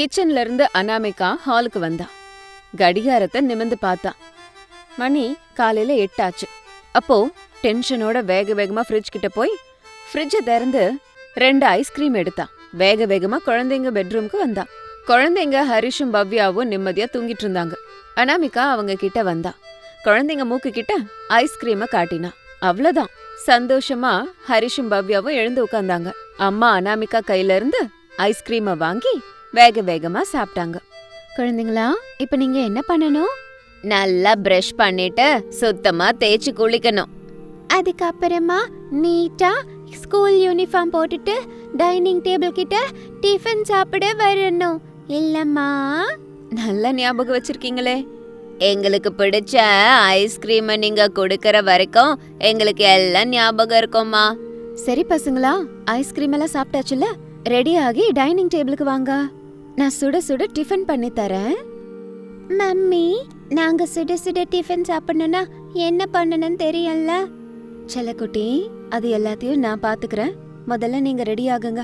கிச்சன்ல இருந்து அனாமிகா ஹாலுக்கு வந்தா. கடிகாரத்தை நிமிந்து பார்த்தா. மணி காலையில எட்டாச்சு. அப்போ டென்ஷனோட வேக வேகமா ஃப்ரிட்ஜ் கிட்ட போய் ஃப்ரிட்ஜை திறந்து ரெண்டு ஐஸ்கிரீம் எடுத்தா. வேக வேகமா குழந்தைங்க பெட்ரூம்க்கு வந்தா. குழந்தைங்க ஹரிஷும் பவ்யாவும் நிம்மதியா தூங்கிட்டு இருந்தாங்க. அனாமிகா அவங்க கிட்ட வந்தா. குழந்தைங்க மூக்கு கிட்ட ஐஸ்கிரீமை காட்டினா. அவ்வளவுதான். சந்தோஷமா ஹரிஷும் பவ்யாவும் எழுந்து உட்கார்ந்தாங்க. அம்மா அனாமிகா கையில இருந்து ஐஸ்கிரீமை வாங்கி வேக வேகமா சாப்பிட்டாங்க. குழந்தைங்களா இப்ப நீங்க என்ன பண்ணணும்? நல்லா பிரஷ் பண்ணிட்டு சுத்தமா தேய்ச்சி குளிக்கணும். அதுக்கப்புறமா நீட்டா ஸ்கூல் யூனிஃபார்ம் போட்டுட்டு டைனிங் டேபிள் கிட்ட டிஃபன் சாப்பிட வரணும். இல்லம்மா? நல்ல ஞாபகம் வச்சிருக்கீங்களே. எங்களுக்கு பிடிச்ச ஐஸ்கிரீமை நீங்க கொடுக்கற வரைக்கும் எங்களுக்கு எல்லாம் ஞாபகம் இருக்கும்மா. சரி பசங்களா ஐஸ்கிரீம் எல்லாம் சாப்பிட்டாச்சுல ரெடி ஆகி டைனிங் டேபிளுக்கு வாங்க. நான் சுட சுட டிஃபன் பண்ணி தரேன். மம்மி நாங்க சுட சுட டிஃபன் சாப்பிடணும்னா என்ன பண்ணணும்னு தெரியல செல்லக்குட்டி அது எல்லாத்தையும் நான் பாத்துக்கிறேன். முதல்ல நீங்க ரெடி ஆகுங்க.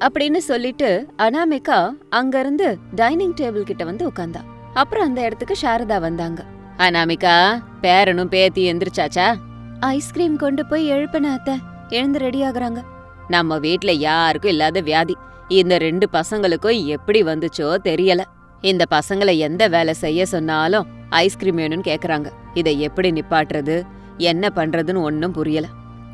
அப்படின்னு சொல்லிட்டு அனாமிகா அங்கிருந்து டைனிங் டேபிள் கிட்ட வந்து உட்காந்தா அப்புறம் அந்த இடத்துக்கு சாரதா வந்தாங்க. அனாமிகா பேரனும் பேத்தி எந்திரிச்சாச்சா? ஐஸ்கிரீம் கொண்டு போய் எழுப்பின அத்தை. எழுந்து ரெடி ஆகுறாங்க. நம்ம வீட்ல யாருக்கும் இல்லாத வியாதி. இந்த ரெண்டு பசங்களுக்கும் எப்படி வந்துச்சோ தெரியல. இந்த பசங்களை எந்த வேலை செய்ய சொன்னாலும் ஐஸ்கிரீம் வேணும்னு கேக்குறாங்க. இதை எப்படி நிப்பாட்டுறது என்ன பண்றதுன்னு ஒன்னும் புரியல.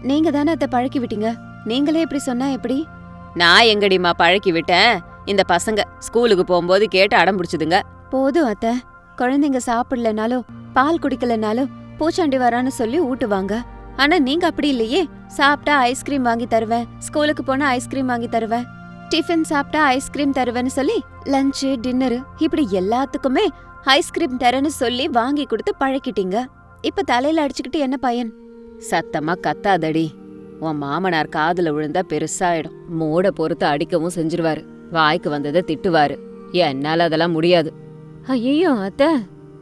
நீங்க தானே அத்தை பழக்கி விட்டீங்க? நீங்களே இப்படி சொன்னா எப்படி? நான் எங்கடிமா பழக்கி விட்டேன்? இந்த பசங்க ஸ்கூலுக்கு போகும்போது கேட்டு அடம் பிடிச்சதுங்க. போதும் அத்தை. குழந்தைங்க சாப்பிடலனாலும் பால் குடிக்கலனாலும் பூச்சாண்டி வரான்னு சொல்லி ஊட்டுவாங்க. ஆனா நீங்க அப்படி இல்லையே. சாப்பிட்டா ஐஸ்கிரீம் வாங்கி தருவேன். ஸ்கூலுக்கு போனா ஐஸ்கிரீம் வாங்கி தருவேன். டிஃபன் சாப்பிட்டா ஐஸ்கிரீம் தருவேன்னு சொல்லி லஞ்சு டின்னரு இப்படி எல்லாத்துக்குமே ஐஸ்கிரீம் தரேன்னு சொல்லி வாங்கி கொடுத்து பழக்கிட்டீங்க. இப்ப தலையில அடிச்சுக்கிட்டு என்ன பயன்? சத்தமா கத்தாதடி. உன் மாமனார் காதுல விழுந்தா பெருசாயிடும். மூட பொறுத்து அடிக்கவும் செஞ்சிருவாரு. வாய்க்கு வந்ததை திட்டுவாரு. என்னால அதெல்லாம் முடியாது. ஐயோ அத்த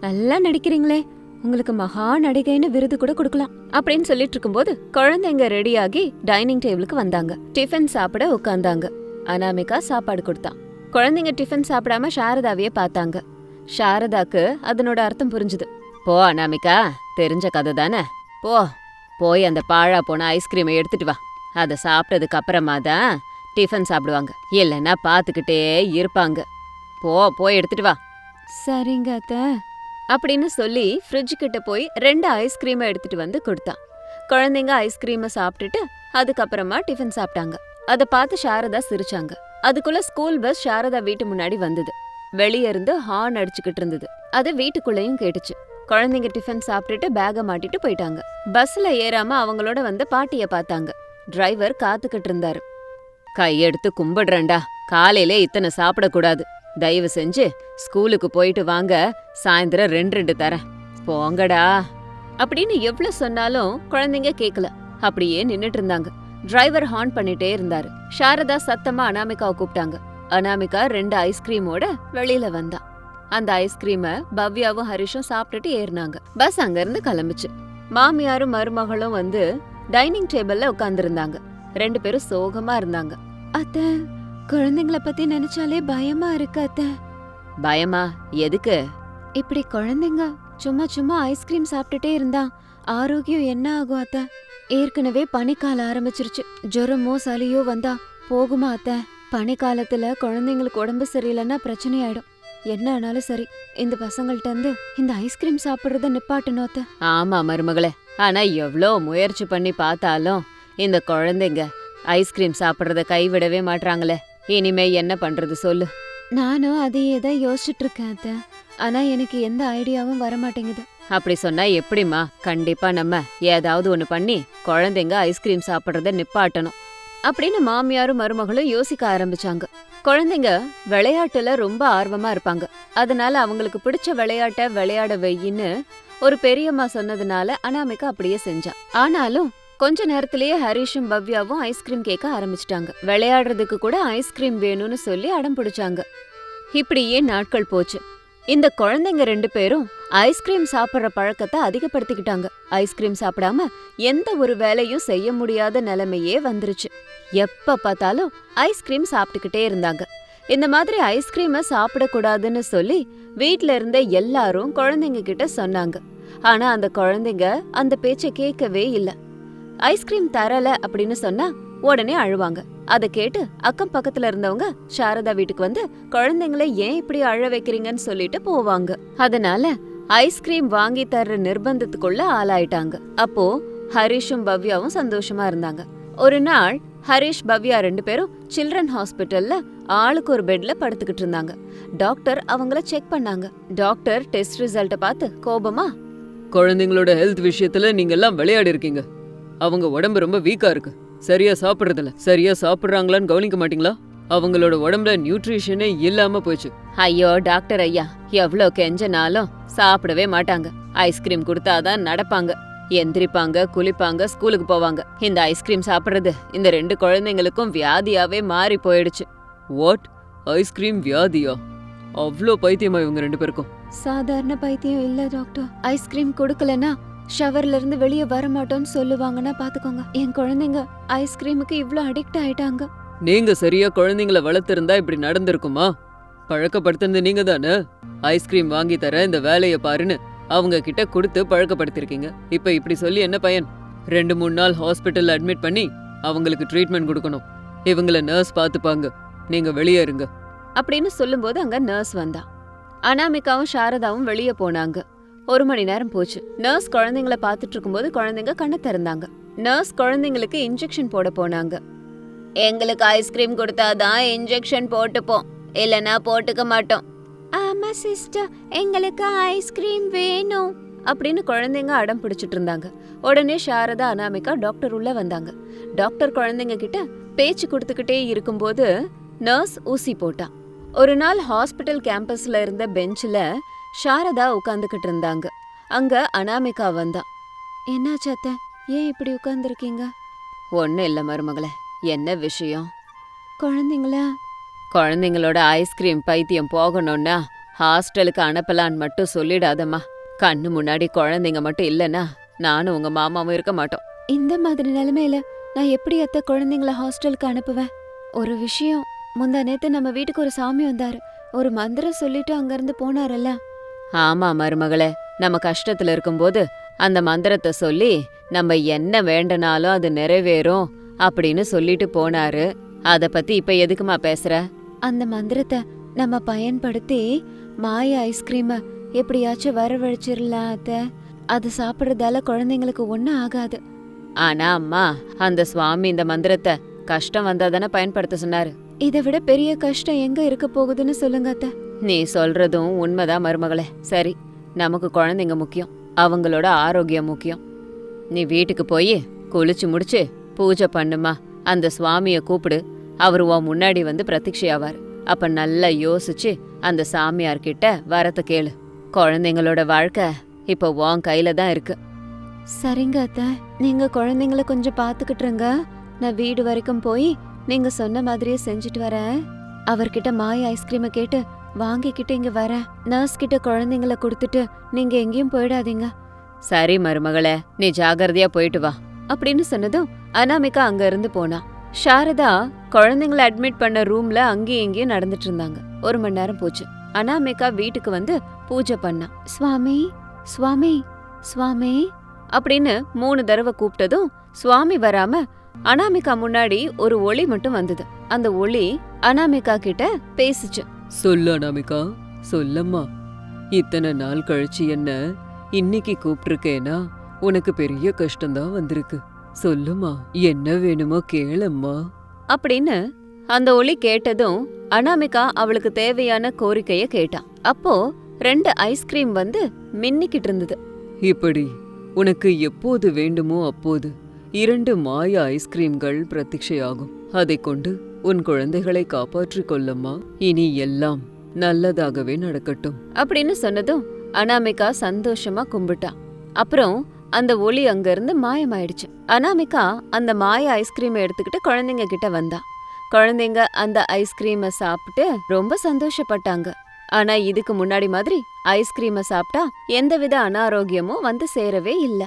நல்லா நடிக்கிறீங்களே. உங்களுக்கு மகா நடிகைன்னு விருது கூட கொடுக்கலாம். அப்படின்னு சொல்லிட்டு இருக்கும்போது குழந்தைங்க ரெடியாகி டைனிங் டேபிளுக்கு வந்தாங்க. டிஃபன் சாப்பிட உட்காந்தாங்க அனாமிகா சாப்பாடு கொடுத்தான் குழந்தைங்க டிஃபன் சாப்பிடாம சாரதாவையே பார்த்தாங்க. சாரதாக்கு அதனோட அர்த்தம் புரிஞ்சுது. போ அனாமிகா தெரிஞ்ச கதை தானே? போ போய் அந்த பாழா போன ஐஸ்கிரீமை எடுத்துட்டு வா. அதை சாப்பிட்டதுக்கு அப்புறமா தான் டிஃபன் சாப்பிடுவாங்க. இல்லைன்னா பார்த்துக்கிட்டே இருப்பாங்க. போ போய் எடுத்துட்டு வா. சரிங்க அத்த. அப்படின்னு சொல்லி ஃப்ரிட்ஜ் கிட்ட போய் ரெண்டு ஐஸ்கிரீமை எடுத்துட்டு வந்து கொடுத்தான் குழந்தைங்க ஐஸ்கிரீமை சாப்பிட்டுட்டு அதுக்கப்புறமா டிஃபன் சாப்பிட்டாங்க. அதை பார்த்து சாரதா சிரிச்சாங்க. அதுக்குள்ள ஸ்கூல் பஸ் சாரதா வீட்டு முன்னாடி வந்தது. வெளியே இருந்து ஹார்ன் அடிச்சுக்கிட்டு இருந்தது. அது வீட்டுக்குள்ளேயும் கேட்டுச்சு. குழந்தைங்க டிஃபன் சாப்பிட்டுட்டு பேக மாட்டிட்டு போயிட்டாங்க. பஸ்ல ஏறாம அவங்களோட வந்து பாட்டிய பார்த்தாங்க. டிரைவர் காத்துக்கிட்டு இருந்தாரு. கையெடுத்து கும்பிடுறேன்டா. காலையிலே இத்தனை சாப்பிடக்கூடாது. தயவு செஞ்சு ஸ்கூலுக்கு போயிட்டு வாங்க. சாயந்தரம் ரெண்டு ரெண்டு தரேன். போங்கடா. அப்படின்னு எவ்வளவு சொன்னாலும் குழந்தைங்க கேக்கல. அப்படியே நின்னுட்டு இருந்தாங்க. டிரைவர் ஹார்ன் பண்ணிட்டே இருந்தாரு. சாரதா சத்தமா அனாமிகாவை கூப்பிட்டாங்க. அனாமிகா ரெண்டு ஐஸ்கிரீமோட வெளியில வந்தா. அந்த ஐஸ்கிரீம பவ்யாவும் ஹரிஷும் சாப்பிட்டுட்டு ஏறினாங்க. பஸ் அங்க இருந்து கிளம்புச்சு. மாமியாரும் மருமகளும் வந்து டைனிங் டேபிள்ல உட்கார்ந்திருந்தாங்க. ரெண்டு பேரும் சோகமா இருந்தாங்க. அத்த குழந்தைங்கள பத்தி நினைச்சாலே பயமா இருக்கு அத்த. பயமா? எதுக்கு? இப்படி குழந்தைங்க சும்மா சும்மா ஐஸ்கிரீம் சாப்பிட்டுட்டே இருந்தா ஆரோக்கியம் என்ன ஆகும் அத்த? ஏற்கனவே பனிக்காலம் ஆரம்பிச்சிருச்சு. ஜுரமோ சளியோ வந்தா போகுமா அத்த? பனிக்காலத்துல குழந்தைங்களுக்கு உடம்பு சரியில்லைன்னா பிரச்சனை ஆயிடும் என்ன ஆனாலும் சரி இந்த பசங்கள்ட்ட இருந்து இந்த ஐஸ்கிரீம் சாப்பிடுறத நிப்பாட்டணும் அத்த. ஆமா மருமகளே. ஆனா எவ்ளோ முயற்சி பண்ணி பார்த்தாலும் இந்த குழந்தைங்க ஐஸ்கிரீம் சாப்பிடுறத கைவிடவே மாட்றாங்களே. இனிமே என்ன பண்றது சொல்லு. நானும் அதையே தான் யோசிச்சுட்டு இருக்கேன் அத்த. ஆனா எனக்கு எந்த ஐடியாவும் வர மாட்டேங்குது அப்படி சொன்னா எப்படிம்மா? கண்டிப்பா நம்ம ஏதாவது ஒண்ணு பண்ணி குழந்தைங்க ஐஸ்கிரீம் சாப்பிடுறத நிப்பாட்டணும். அப்படின்னு மாமியாரும் மருமகளும் யோசிக்க ஆரம்பிச்சாங்க. குழந்தைங்க விளையாட்டுல ரொம்ப ஆர்வமா இருப்பாங்க. அதனால அவங்களுக்கு பிடிச்ச விளையாட்ட விளையாட வெயின்னு ஒரு பெரியம்மா சொன்னதுனால அனாமிகா அப்படியே செஞ்சான் ஆனாலும் கொஞ்ச நேரத்திலேயே ஹரிஷும் பவ்யாவும் ஐஸ்கிரீம் கேட்க ஆரம்பிச்சிட்டாங்க. விளையாடுறதுக்கு கூட ஐஸ்கிரீம் வேணும்னு சொல்லி அடம் பிடிச்சாங்க. இப்படியே நாட்கள் போச்சு. இந்த குழந்தைங்க ரெண்டு பேரும் ஐஸ்கிரீம் சாப்பிடுற பழக்கத்தை அதிகப்படுத்திக்கிட்டாங்க. ஐஸ்கிரீம் சாப்பிடாம எந்த ஒரு வேலையும் செய்ய முடியாத நிலைமையே வந்துருச்சு. எப்ப பார்த்தாலும் ஐஸ்கிரீம் சாப்பிட்டுக்கிட்டே இருந்தாங்க. இந்த மாதிரி ஐஸ்கிரீமை சாப்பிடக்கூடாதுன்னு சொல்லி வீட்ல இருந்த எல்லாரும் குழந்தைங்க கிட்ட சொன்னாங்க. ஆனா அந்த குழந்தைங்க அந்த பேச்சை கேட்கவே இல்ல. ஐஸ்கிரீம் தரல அப்படின்னு சொன்னா உடனே அழுவாங்க. அதை கேட்டு அக்கம் பக்கத்துல இருந்தவங்க சாரதா வீட்டுக்கு வந்து குழந்தைங்களை ஏன் இப்படி அழ வைக்கிறீங்கன்னு சொல்லிட்டு போவாங்க. அதனால ஐஸ்கிரீம் வாங்கி தர்ற நிர்பந்தத்துக்குள்ள ஆளாயிட்டாங்க. அப்போ ஹரிஷும் பவ்யாவும் சந்தோஷமா இருந்தாங்க. ஒரு நாள் ஹரிஷ் பவ்யா ரெண்டு பேரும் சில்ட்ரன் ஹாஸ்பிட்டல்ல ஆளுக்கு ஒரு பெட்ல படுத்துக்கிட்டு இருந்தாங்க. டாக்டர் அவங்கள செக் பண்ணாங்க. டாக்டர் டெஸ்ட் ரிசல்ட்ட பார்த்து கோபமா குழந்தைங்களோட ஹெல்த் விஷயத்துல நீங்க எல்லாம் விளையாடி இருக்கீங்க. அவங்க உடம்பு ரொம்ப வீக்கா இருக்கு. சரியா சாப்பிடுறதில்ல. சரியா சாப்பிடுறாங்களான்னு கவனிக்க மாட்டீங்களா? அவங்களோட உடம்புல நியூட்ரிஷனே இல்லாம போச்சு. ஐயோ டாக்டர் ஐயா. எவ்ளோ கெஞ்சனாலும் சாப்பிடவே மாட்டாங்க. ஐஸ்கிரீம் கொடுத்தாதான் நடப்பாங்க. எந்திரிப்பாங்க குளிப்பாங்க ஸ்கூலுக்கு போவாங்க. இந்த ஐஸ்கிரீம் சாப்பிடுறது இந்த ரெண்டு குழந்தைங்களுக்கும் வியாதியாவே மாறி போயிடுச்சு. வாட் ஐஸ்கிரீம் வியாதியா? அவ்வளோ பைத்தியமா இவங்க ரெண்டு பேருக்கும். சாதாரண பைத்தியம் இல்ல டாக்டர் ஐஸ்கிரீம் கொடுக்கலனா ஷவர்ல இருந்து வெளியே வர மாட்டோம்னு சொல்லுவாங்கன்னா பாத்துக்கோங்க. என் குழந்தைங்க ஐஸ்கிரீமுக்கு இவ்ளோ அடிக்ட் ஆயிட்டாங்க. நீங்க சரியா குழந்தைங்கள வளர்த்திருந்தா இப்படி நடந்திருக்குமா? பழக்கப்படுத்துனது நீங்க தானே? ஐஸ்கிரீம் வாங்கி தர இந்த வேலைய பாருன்னு அவங்க கிட்ட கொடுத்து பழக்கப்படுத்திருக்கீங்க. இப்ப இப்படி சொல்லி என்ன பயன்? ரெண்டு மூணு நாள் ஹாஸ்பிட்டல்ல அட்மிட் பண்ணி அவங்களுக்கு ட்ரீட்மெண்ட் கொடுக்கணும். இவங்கள நர்ஸ் பார்த்துப்பாங்க நீங்க வெளியே இருங்க. அப்படின்னு சொல்லும்போது அங்க நர்ஸ் வந்தா. அனாமிகாவும் சாரதாவும் வெளியே போனாங்க. ஒரு மணி நேரம் போச்சு. நர்ஸ் குழந்தைங்கள பார்த்துட்டு இருக்கும்போது குழந்தைங்க கண்ணை திறந்தாங்க. நர்ஸ் குழந்தைங்களுக்கு இன்ஜெக்ஷன் போட போனாங்க. எங்களுக்கு ஐஸ்கிரீம் கொடுத்தாதான் இன்ஜெக்ஷன் போட்டுப்போம். இல்லனா போட்டுக்க மாட்டோம். ஆமா சிஸ்டர் எங்களுக்கு ஐஸ்கிரீம் வேணும். அப்படின்னு குழந்தைங்க அடம் பிடிச்சிட்டு இருந்தாங்க. உடனே சாரதா அனாமிகா டாக்டர் உள்ள வந்தாங்க. டாக்டர் குழந்தைங்க கிட்ட பேச்சு கொடுத்துக்கிட்டே இருக்கும்போது நர்ஸ் ஊசி போட்டான். ஒரு நாள் ஹாஸ்பிட்டல் கேம்பஸ்ல இருந்த பெஞ்சில் சாரதா உட்காந்துக்கிட்டு இருந்தாங்க. அங்க அனாமிகா வந்தா. என்னாச்சு அத்தை? ஏன் இப்படி உட்கார்ந்துருக்கீங்க? ஒன்றும் இல்லை மருமகளே. என்ன விஷயம்? குழந்தைங்கள? குழந்தைங்களோட ஐஸ்கிரீம் பைத்தியம் போகணும்னா ஹாஸ்டலுக்கு அனுப்பலான்னு மட்டும் சொல்லிடாதம்மா. கண்ணு முன்னாடி குழந்தைங்க மட்டும் இல்லைன்னா நானும் உங்க மாமாவும் இருக்க மாட்டோம். இந்த மாதிரி நிலைமையில நான் எப்படி அத்தை குழந்தைங்கள ஹாஸ்டலுக்கு அனுப்புவேன்? ஒரு விஷயம். முந்தா நேத்து நம்ம வீட்டுக்கு ஒரு சாமி வந்தாரு. ஒரு மந்திரம் சொல்லிட்டு அங்கிருந்து போனாரல்ல. ஆமா மருமகளே. நம்ம கஷ்டத்துல இருக்கும்போது அந்த மந்திரத்தை சொல்லி நம்ம என்ன வேண்டனாலும் அது நிறைவேறும் அப்படின்னு சொல்லிட்டு போனாரு. அத பத்தி இப்ப எதுக்குமா பேசுற? அந்த மந்திரத்தை நம்ம பயன்படுத்தி மாய ஐஸ்கிரீம எப்படியாச்சும் வரவழைச்சிடலாம் அத்த. அது சாப்பிடுறதால குழந்தைங்களுக்கு ஒன்றும் ஆகாது. ஆனா அம்மா அந்த சுவாமி இந்த மந்திரத்தை கஷ்டம் வந்தாதானே பயன்படுத்த சொன்னாரு. இதை விட பெரிய கஷ்டம் எங்க இருக்க போகுதுன்னு சொல்லுங்க அத்த. நீ சொல்றதும் உண்மைதான் மருமகளே. சரி நமக்கு குழந்தைங்க முக்கியம் அவங்களோட ஆரோக்கியம் முக்கியம். நீ வீட்டுக்கு போய் குளிச்சு முடிச்சு பூஜை பண்ணுமா அந்த சுவாமியை கூப்பிடு அவர் உன் முன்னாடி வந்து பிரத்யக்ஷையாவார் அப்ப நல்லா யோசிச்சு அந்த சாமியார் கிட்ட வரத்தை கேளு. குழந்தைங்களோட வாழ்க்கை இப்போ உன் கையில தான் இருக்கு. சரிங்க அத்தை நீங்க குழந்தைங்கள கொஞ்சம் பாத்துக்கிட்டுருங்க நான் வீடு வரைக்கும் போய் நீங்க சொன்ன மாதிரியே செஞ்சுட்டு வரேன். அவர்கிட்ட மாய ஐஸ்கிரீமை கேட்டு வாங்கிக்கிட்டு இங்க வரேன் நர்ஸ் கிட்ட குழந்தைங்கள கொடுத்துட்டு நீங்க எங்கேயும் போயிடாதீங்க. சரி மருமகளே நீ ஜாகிரதையா போயிட்டு வா. அப்படின்னு சொன்னதும் அனாமிகா அங்க இருந்து போனா. சாரதா குழந்தைங்கள அட்மிட் பண்ண ரூம்ல அங்கேயும் இங்கேயும் நடந்துட்டு இருந்தாங்க. ஒரு மணி நேரம் போச்சு. அனாமிகா வீட்டுக்கு வந்து பூஜை பண்ணா. சுவாமி சுவாமி சுவாமி அப்படின்னு மூணு தடவை கூப்பிட்டதும் சுவாமி வராம அனாமிகா முன்னாடி ஒரு ஒளி மட்டும் வந்தது. அந்த ஒளி அனாமிகா கிட்ட பேசுச்சு. சொல்லு அனாமிகா சொல்லம்மா. இத்தனை நாள் கழிச்சு என்ன இன்னைக்கு கூப்பிட்டிருக்கேனா உனக்கு பெரிய கஷ்டம்தான் வந்திருக்கு. சொல்லுமா என்ன வேணுமோ கேளம்மா. அப்படின்னு அந்த ஒளி கேட்டதும் அனாமிகா அவளுக்கு தேவையான கோரிக்கைய கேட்டா. அப்போ ரெண்டு ஐஸ்கிரீம் வந்து மின்னிக்கிட்டு இருந்தது. இப்படி உனக்கு எப்போது வேண்டுமோ அப்போது இரண்டு மாய ஐஸ்கிரீம்கள் பிரத்யக்ஷையாகும் அதைக் கொண்டு உன் குழந்தைகளை காப்பாற்றிக் கொள்ளம்மா இனி எல்லாம் நல்லதாகவே நடக்கட்டும். அப்படின்னு சொன்னதும் அனாமிகா சந்தோஷமா கும்பிட்டா. அப்புறம் அந்த ஒளி அங்கிருந்து மாயமாயிடுச்சு. அனாமிகா அந்த மாய ஐஸ்கிரீம் எடுத்துக்கிட்டு குழந்தைங்க கிட்ட வந்தா. குழந்தைங்க அந்த ஐஸ்கிரீமை சாப்பிட்டு ரொம்ப சந்தோஷப்பட்டாங்க. ஆனா இதுக்கு முன்னாடி மாதிரி ஐஸ்கிரீமை சாப்பிட்டா எந்தவித அனாரோக்கியமும் வந்து சேரவே இல்லை.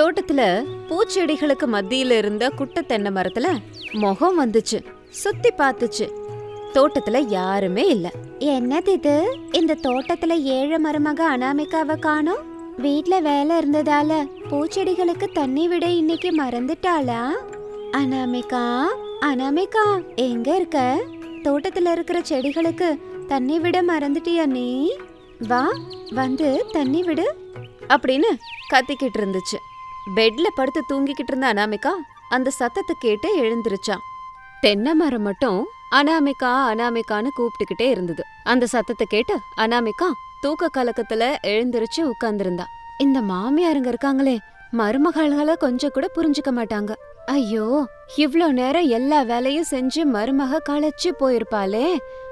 தோட்டத்துல பூச்செடிகளுக்கு மத்தியில இருந்த குட்டை தென்னை மரத்துல முகம் வந்துச்சு சுத்தி பார்த்துச்சு. தோட்டத்துல யாருமே இல்ல. என்னது இது? இந்த தோட்டத்துல ஏழை மருமக அனாமிகாவை காணோம்? வீட்ல வேலை இருந்ததால பூச்செடிகளுக்கு தண்ணி விட இன்னைக்கு மறந்துட்டாளா? அனாமிகா அனாமிகா எங்க இருக்க? தோட்டத்துல இருக்கிற செடிகளுக்கு தண்ணி விட மறந்துட்டியா நீ? வா வந்து தண்ணி விடு. அப்படின்னு கத்திக்கிட்டு இருந்துச்சு. பெட்ல படுத்து தூங்கிக்கிட்டு இருந்த அனாமிகா அந்த சத்தத்தை கேட்டு எழுந்திருச்சான். தென்னை மரம் மட்டும் அனாமிகா அனாமிகான்னு கூப்பிட்டுக்கிட்டே இருந்தது. அந்த சத்தத்தை கேட்டு அனாமிகா தூக்க கலக்கத்துல எழுந்திருச்சு உட்கார்ந்திருந்தா. இந்த மாமியாருங்க இருக்காங்களே மருமகள்களை கொஞ்சம் கூட புரிஞ்சுக்க மாட்டாங்க. ஐயோ இவ்ளோ நேரம் எல்லா வேலையும் செஞ்சு மருமக களைச்சு போயிருப்பாளே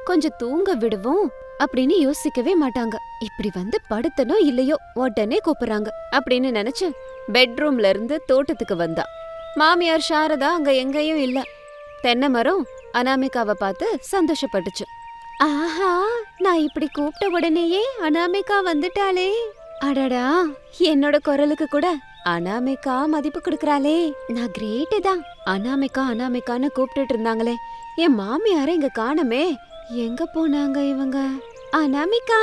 கொஞ்சம் தூங்க விடுவோம் அப்படின்னு யோசிக்கவே மாட்டாங்க. இப்படி வந்து படுத்தனோ இல்லையோ உடனே கூப்பிடுறாங்க அப்படின்னு நினைச்சு பெட்ரூம்ல இருந்து தோட்டத்துக்கு வந்தா. மாமியார் சாரதா அங்க எங்கேயும் இல்ல. தென்னை மரம் அனாமிகாவை பார்த்து சந்தோஷப்பட்டுச்சு. ஆஹா நான் இப்படி கூப்பிட்ட உடனேயே அனாமிகா வந்துட்டாளே. அடடா என்னோட குரலுக்கு கூட அனாமிகா மதிப்பு கொடுக்கறாளே. நான் கிரேட்டு தான் அனாமிகா அனாமிகான்னு கூப்பிட்டுட்டு இருந்தாங்களே. என் மாமியார இங்க காணமே. எங்க போனாங்க இவங்க? அனாமிகா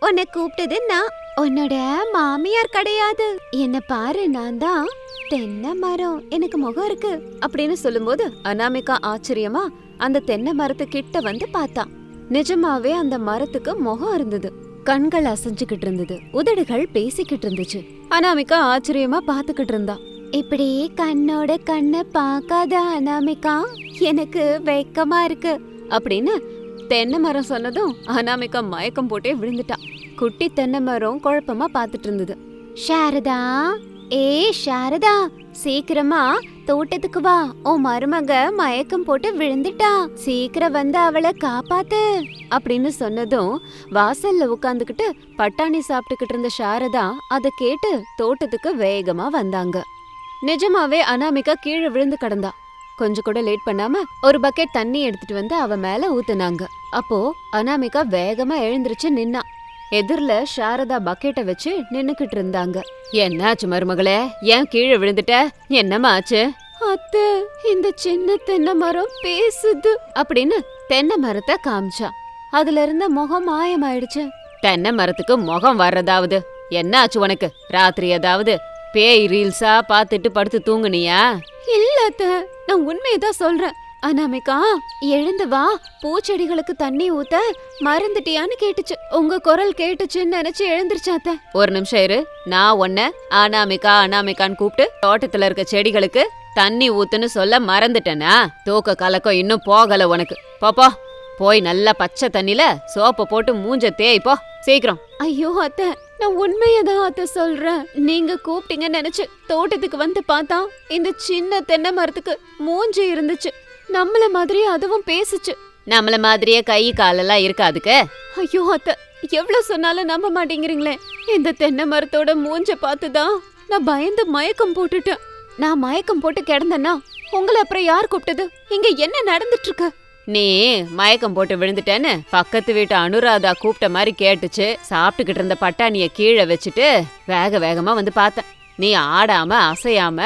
உன்னை கூப்பிட்டது நான். உன்னோட மாமியார் கிடையாது. என்ன பாரு நான் தான் தென்னை மரம். எனக்கு முகம் இருக்கு அப்படின்னு சொல்லும்போது அனாமிகா ஆச்சரியமா அந்த தென்னை மரத்து கிட்ட வந்து பார்த்தா. நிஜமாவே அந்த மரத்துக்கு முகம் இருந்தது. கண்கள் அசைஞ்சுக்கிட்டு இருந்தது. உதடுகள் பேசிக்கிட்டு இருந்துச்சு. அனாமிகா ஆச்சரியமா பாத்துக்கிட்டு இருந்தா. இப்படி கண்ணோட கண்ணை பார்க்காத அனாமிகா எனக்கு வெக்கமா இருக்கு. அப்படின்னு தென்னை மரம் சொன்னதும் அனாமிகா மயக்கம் போட்டே விழுந்துட்டா. குட்டி தென்னை மரம் குழப்பமா பார்த்துட்டு இருந்தது சாரதா ஏ சாரதா சீக்கிரமா தோட்டத்துக்கு வா. உன் மருமக மயக்கம் போட்டு விழுந்துட்டா. சீக்கிரம் வந்து அவளை காப்பாத்து அப்படின்னு சொன்னதும் வாசல்ல உட்காந்துக்கிட்டு பட்டாணி சாப்பிட்டுக்கிட்டு இருந்த சாரதா அதை கேட்டு தோட்டத்துக்கு வேகமா வந்தாங்க. நிஜமாவே அனாமிகா கீழே விழுந்து கிடந்தா. கொஞ்சம் கூட லேட் பண்ணாம ஒரு பக்கெட் தண்ணி எடுத்துட்டு வந்து அவ மேல ஊத்துனாங்க. அப்போ அனாமிகா வேகமா எழுந்திருச்சு நின்னா. எதிர்ல சாரதா பக்கெட்டை வச்சு நின்னுக்கிட்டு இருந்தாங்க. என்னாச்சு மருமகளே? ஏன் கீழே விழுந்துட்ட? என்னம்மா ஆச்சு? அத்தை இந்த சின்ன தென்னை மரம் பேசுது. அப்படின்னு தென்னை மரத்தை காமிச்சா. அதுல இருந்த முகம் மாயமாயிடுச்சு. தென்னை மரத்துக்கு முகம் வர்றதாவது? என்ன ஆச்சு உனக்கு? ராத்திரி ஏதாவது பேய் ரீல்ஸா பாத்துட்டு படுத்து தூங்குனியா? இல்ல அத்தை நான் உண்மையதான் சொல்றேன். அனாமிகா எழுந்து வா. பூச்செடிகளுக்கு தண்ணி ஊத்த மறந்துட்டியான்னு கேட்டுச்சு. உங்க குரல் கேட்டுச்சுன்னு நினைச்சு எழுந்திருச்சாத்த ஒரு நிமிஷம் இரு. நான் உன்ன அனாமிகா அனாமிகான்னு கூப்பிட்டு தோட்டத்துல இருக்க செடிகளுக்கு தண்ணி ஊத்துன்னு சொல்ல மறந்துட்டேனா? தூக்க கலக்கம் இன்னும் போகல உனக்கு. போப்போ போய் நல்லா பச்சை தண்ணில சோப்பை போட்டு மூஞ்ச தேய் போ. சீக்கிரம். ஐயோ அத்தை நான் உண்மையதான் அத்தை சொல்றேன். நீங்க கூப்பிட்டீங்கன்னு நினைச்சு தோட்டத்துக்கு வந்து பார்த்தா இந்த சின்ன தென்னை மரத்துக்கு மூஞ்சி இருந்துச்சு. நம்மள மாதிரி அதுவும் பேசுச்சு. நம்மள மாதிரியே கை காலெல்லாம் இருக்காதுக்கு? ஐயோ அத்தை எவ்வளவு சொன்னாலும் நம்ப மாட்டேங்கிறீங்களே. இந்த தென்னை மரத்தோட மூஞ்ச பார்த்துதான் நான் பயந்து மயக்கம் போட்டுட்டேன். நான் மயக்கம் போட்டு கிடந்தேன்னா உங்களை அப்புறம் யார் கூப்பிட்டது? இங்க என்ன நடந்துட்டு இருக்கு நீ மயக்கம் போட்டு விழுந்துட்டேன்னு பக்கத்து வீட்டு அனுராதா கூப்பிட்ட மாதிரி கேட்டுச்சு. சாப்பிட்டுக்கிட்டு இருந்த பட்டாணிய கீழே வச்சுட்டு வேக வேகமா வந்து பார்த்தேன். நீ ஆடாம அசையாம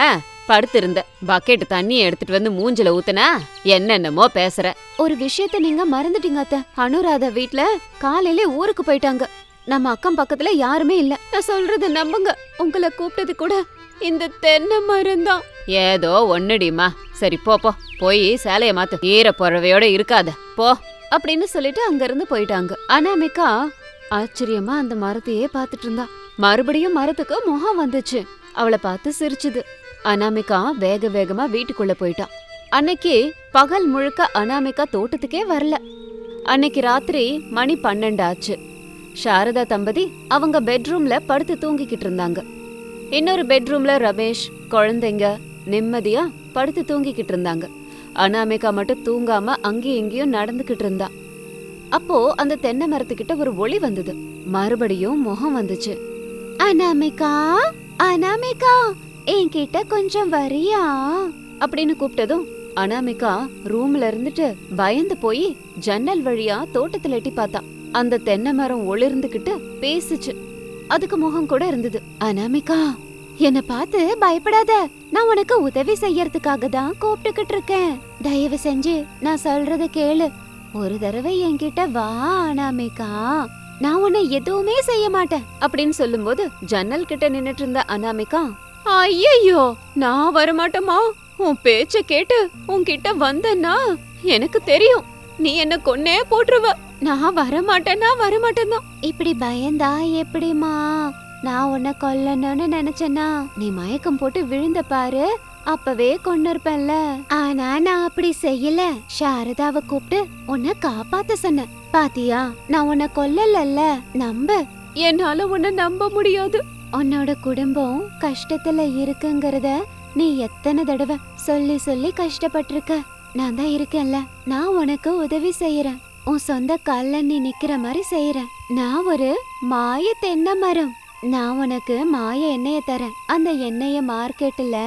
படுத்திருந்த. பக்கெட் தண்ணி எடுத்துட்டு வந்து மூஞ்சில ஊத்துனா என்னென்னமோ பேசுற. ஒரு விஷயத்த நீங்க மறந்துட்டீங்க அத்த. அனுராதா வீட்ல காலையில ஊருக்கு போயிட்டாங்க. நம்ம அக்கம் பக்கத்துல யாருமே இல்ல. நான் சொல்றது நம்புங்க. உங்களை கூப்பிட்டது கூட இந்த தென்னை மரம் தான் ஏதோ ஒன்னுடிமா சரி போ போ. போய் சேலைய மாத்து. ஈர புறவையோட இருக்காத. போ. அப்படின்னு சொல்லிட்டு அங்க இருந்து போயிட்டாங்க. அனாமிகா ஆச்சரியமா அந்த மரத்தையே பார்த்துட்டு இருந்தா. மறுபடியும் மரத்துக்கு முகம் வந்துச்சு. அவளை பார்த்து சிரிச்சுது. அனாமிகா வேக வேகமா வீட்டுக்குள்ள போயிட்டா. அன்னைக்கு பகல் முழுக்க அனாமிகா தோட்டத்துக்கே வரல. அன்னைக்கு ராத்திரி மணி பன்னெண்டு ஆச்சு சாரதா தம்பதி அவங்க பெட்ரூம்ல படுத்து தூங்கிக்கிட்டு இருந்தாங்க. இன்னொரு பெட்ரூம்ல ரமேஷ் குழந்தைங்க நிம்மதியா படுத்து தூங்கிக்கிட்டு இருந்தாங்க. அனாமிகா மட்டும் தூங்காம அங்கேயும் இங்கேயும் நடந்துகிட்டு இருந்தா. அப்போ அந்த தென்னை மரத்துக்கிட்ட ஒரு ஒளி வந்தது. மறுபடியும் முகம் வந்துச்சு. அனாமிகா அனாமிகா என்கிட்ட கொஞ்சம் வரியா? அப்படின்னு கூப்பிட்டதும் அனாமிகா ரூம்ல இருந்துட்டு பயந்து போய் ஜன்னல் வழியா தோட்டத்துல எட்டி பார்த்தா. அந்த தென்னை மரம் ஒளிர்ந்துகிட்டு பேசுச்சு. அதுக்கு முகம் கூட இருந்தது. அனாமிகா என்ன பார்த்து பயப்படாத. நான் உனக்கு உதவி செய்யறதுக்காக தான் கூப்பிட்டுக்கிட்டு இருக்கேன். தயவு செஞ்சு நான் சொல்றத கேளு. ஒரு தடவை என்கிட்ட வா அனாமிகா. நான் உன்னை எதுவுமே செய்ய மாட்டேன் அப்படின்னு சொல்லும்போது ஜன்னல் கிட்ட நின்னுட்டு இருந்த அனாமிகா ஐயையோ நான் வரமாட்டேமா உன் பேச்ச கேட்டு உன்கிட்ட வந்தேன்னா எனக்கு தெரியும். நீ என்ன கொன்னே போட்டுருவ. நான் வரமாட்டேன்னா வரமாட்டேன் தான் இப்படி பயந்தா எப்படிமா நான் உன்னை கொல்லணும்னு நினைச்சேன்னா நீ மயக்கம் போட்டு விழுந்த பாரு. அப்பவே கொண்டு இருப்பேன்ல ஆனா நான் அப்படி செய்யல. சாரதாவை கூப்பிட்டு உன்னை காப்பாத்த சொன்னேன். பாத்தியா? நான் உன்னை கொல்லலல்ல. நம்ப. என்னால உன்னை நம்ப முடியாது. உன்னோட குடும்பம் கஷ்டத்துல இருக்குங்கிறத நீ எத்தனை தடவை சொல்லி சொல்லி கஷ்டப்பட்டிருக்க? நான் தான் இருக்கேன்ல. நான் உனக்கு உதவி செய்யறேன். உன் சொந்த கால்ல நீ நிக்கிற மாதிரி செய்யறேன். நான் ஒரு மாய தென்னை மரம். நான் உனக்கு மாய எண்ணெய தரேன். அந்த எண்ணெய மார்க்கெட்டுல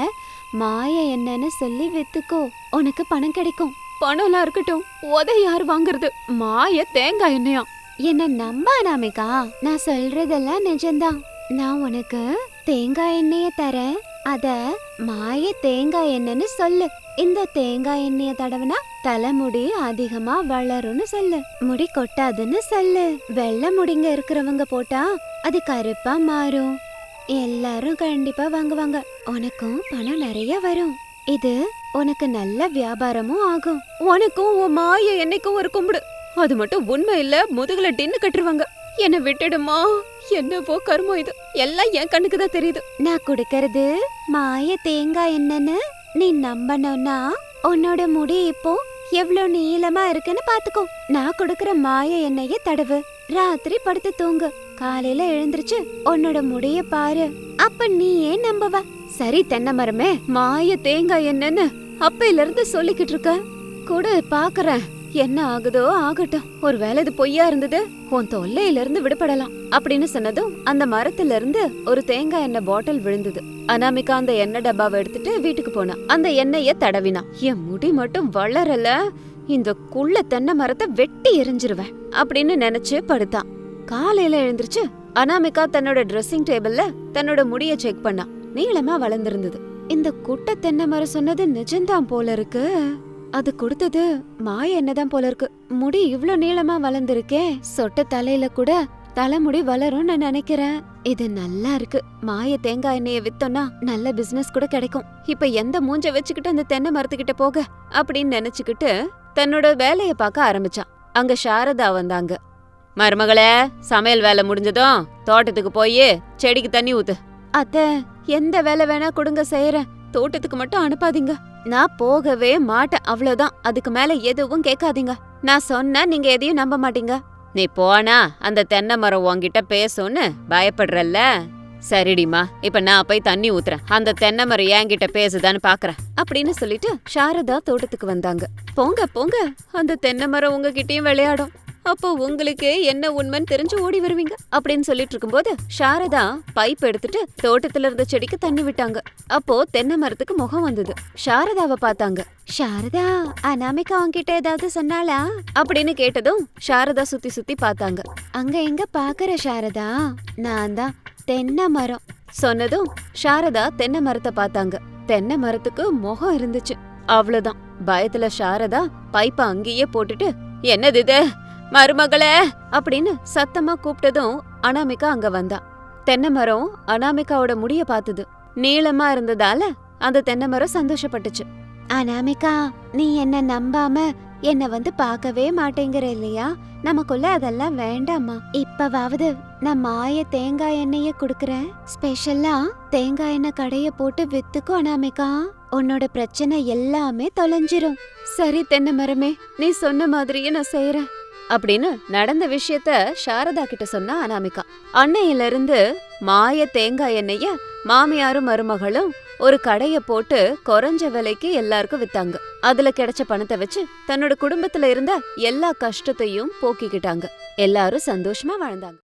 மாய எண்ணெய்னு சொல்லி வித்துக்கோ. உனக்கு பணம் கிடைக்கும். பணம்லாம் இருக்கட்டும். உத யார் வாங்குறது? மாய தேங்காய் எண்ணெயா? என்ன நம்ப அனாமிகா நான் சொல்றதெல்லாம் நிஜம்தான். நான் உனக்கு தேங்காய் எண்ணெய தரேன். அத மாய தேங்காய் எண்ணெய்னு சொல்லு. இந்த தேங்காய் எண்ணெய தடவுனா தலைமுடி அதிகமா வளரும்னு சொல்லு. முடி கொட்டாதுன்னு சொல்லு. வெள்ளை முடிங்க இருக்கிறவங்க போட்டா அது கருப்பா மாறும். எல்லாரும் கண்டிப்பா வாங்குவாங்க. உனக்கும் பணம் நிறைய வரும். இது உனக்கு நல்ல வியாபாரமும் ஆகும். உனக்கும் உன் மாய என்னைக்கும் ஒரு கும்பிடு. அது மட்டும் உண்மை இல்ல முதுகுல டின்னு கட்டுருவாங்க. என்ன விட்டுடுமா? என்னவோ கர்மம் இது? எல்லாம் என் கண்ணுக்கு தான் தெரியுது. நான் கொடுக்கறது மாய தேங்காய் என்னன்னு? நீ நம்பணும்னா உன்னோட முடி இப்போ எவ்வளவு நீளமா இருக்குன்னு பாத்துக்கோ. நான் கொடுக்கற மாய எண்ணெய தடவு. ராத்திரி படுத்து தூங்கு. காலையில எழுந்திருச்சு உன்னோட முடிய பாரு. அப்ப நீ ஏன் நம்பவ? சரி தென்னை மரமே மாய தேங்காய் என்னன்னு அப்பையில இருந்து சொல்லிக்கிட்டு இருக்க. கூட பாக்குறேன். என்ன ஆகுதோ ஆகட்டும். ஒரு வேலை இது பொய்யா இருந்தது உன் தொல்லையில இருந்து விடுபடலாம் அப்படின்னு சொன்னதும் அந்த மரத்துல இருந்து ஒரு தேங்காய் எண்ணெய் பாட்டில் விழுந்தது. அனாமிகா அந்த எண்ணெய் டப்பாவை எடுத்துட்டு வீட்டுக்கு போனா. அந்த எண்ணெய தடவினா என் முடி மட்டும் வளரல இந்த குள்ள தென்னை மரத்தை வெட்டி எரிஞ்சிருவேன் அப்படின்னு நினைச்சு படுத்தான் காலையில எழுந்திருச்சு அனாமிகா தன்னோட ட்ரெஸ்ஸிங் டேபிள்ல தன்னோட முடிய செக் பண்ணா. நீளமா வளர்ந்திருந்தது. இந்த குட்டை தென்னை மரம் சொன்னது நிஜம்தான் போல இருக்கு. அது கொடுத்தது மாய என்னதான் போல இருக்கு. முடி இவ்ளோ நீளமா வளர்ந்துருக்கே. சொட்ட தலையில கூட தலைமுடி வளரும் நான் நினைக்கிறேன். இது நல்லா இருக்கு. மாய தேங்காய் எண்ணெய வித்தோம்னா நல்ல பிசினஸ் கூட கிடைக்கும். இப்ப எந்த மூஞ்ச வச்சுக்கிட்டு அந்த தென்னை மரத்துக்கிட்ட போக அப்படின்னு நினைச்சுக்கிட்டு தன்னோட வேலைய பார்க்க ஆரம்பிச்சான். அங்க சாரதா வந்தாங்க. மருமகளே சமையல் வேலை முடிஞ்சதும் தோட்டத்துக்கு போய் செடிக்கு தண்ணி ஊத்து. அத்த எந்த வேலை வேணா கொடுங்க செய்யறேன் தோட்டத்துக்கு மட்டும் அனுப்பாதீங்க. நான் போகவே மாட்டேன் அவ்வளவுதான். அதுக்கு மேல எதுவும் கேட்காதீங்க. நான் சொன்னா நீங்க எதையும் நம்ப மாட்டீங்க. நீ போனா அந்த தென்னை மரம் உன்கிட்ட பேசும்னு பயப்படுறல்ல? சரிடிமா இப்ப நான் போய் தண்ணி ஊத்துறேன். அந்த தென்னை மரம் என்கிட்ட பேசுதான்னு பாக்குறேன். அப்படின்னு சொல்லிட்டு சாரதா தோட்டத்துக்கு வந்தாங்க. போங்க போங்க. அந்த தென்னை மரம் உங்ககிட்டயும் விளையாடும். அப்போ உங்களுக்கு என்ன உண்மைன்னு தெரிஞ்சு ஓடி வருவீங்க? அப்படின்னு சொல்லிட்டு இருக்கும்போது சாரதா பைப் எடுத்துட்டு தோட்டத்துல இருந்த செடிக்கு தண்ணி விட்டாங்க. அப்போ தென்னை மரத்துக்கு முகம் வந்தது. சாரதாவை பார்த்தாங்க. சாரதா அனாமிகா உன்கிட்ட ஏதாவது சொன்னாளா? அப்படின்னு கேட்டதும் சாரதா சுத்தி சுத்தி பார்த்தாங்க. அங்க எங்க பாக்குற சாரதா? நான் தான் தென்னை மரம். சொன்னதும் சாரதா தென்னை மரத்தை பார்த்தாங்க. தென்னை மரத்துக்கு முகம் இருந்துச்சு. அவ்வளவுதான். பயத்துல சாரதா பைப்ப அங்கேயே போட்டுட்டு என்னது இது? மருமகளே! அப்படின்னு சத்தமா கூப்பிட்டதும் அனாமிகா அங்க வந்தா. தென்னை மரம் அனாமிகாவோட முடிய பார்த்தது நீளமா இருந்ததால அந்த தென்னை மரம் சந்தோஷப்பட்டுச்சு. அனாமிகா நீ என்ன நம்பாம என்ன வந்து பார்க்கவே மாட்டேங்கிற இல்லையா? நமக்குள்ள அதெல்லாம் வேண்டாம்மா. இப்பவாவது நான் மாய தேங்காய் எண்ணெய குடுக்கறேன். ஸ்பெஷலா தேங்காய் எண்ணெய் கடைய போட்டு வித்துக்கோ அனாமிகா. உன்னோட பிரச்சனை எல்லாமே தொலைஞ்சிரும். சரி தென்னை மரமே நீ சொன்ன மாதிரியே நான் செய்யறேன் அப்படின்னு நடந்த விஷயத்த சாரதா கிட்ட சொன்னா அனாமிகா. அன்னையில இருந்து மாய தேங்காய் எண்ணெய மாமியாரும் மருமகளும் ஒரு கடைய போட்டு குறைஞ்ச விலைக்கு எல்லாருக்கும் வித்தாங்க. அதுல கிடைச்ச பணத்தை வச்சு தன்னோட குடும்பத்துல இருந்த எல்லா கஷ்டத்தையும் போக்கிக்கிட்டாங்க. எல்லாரும் சந்தோஷமா வாழ்ந்தாங்க.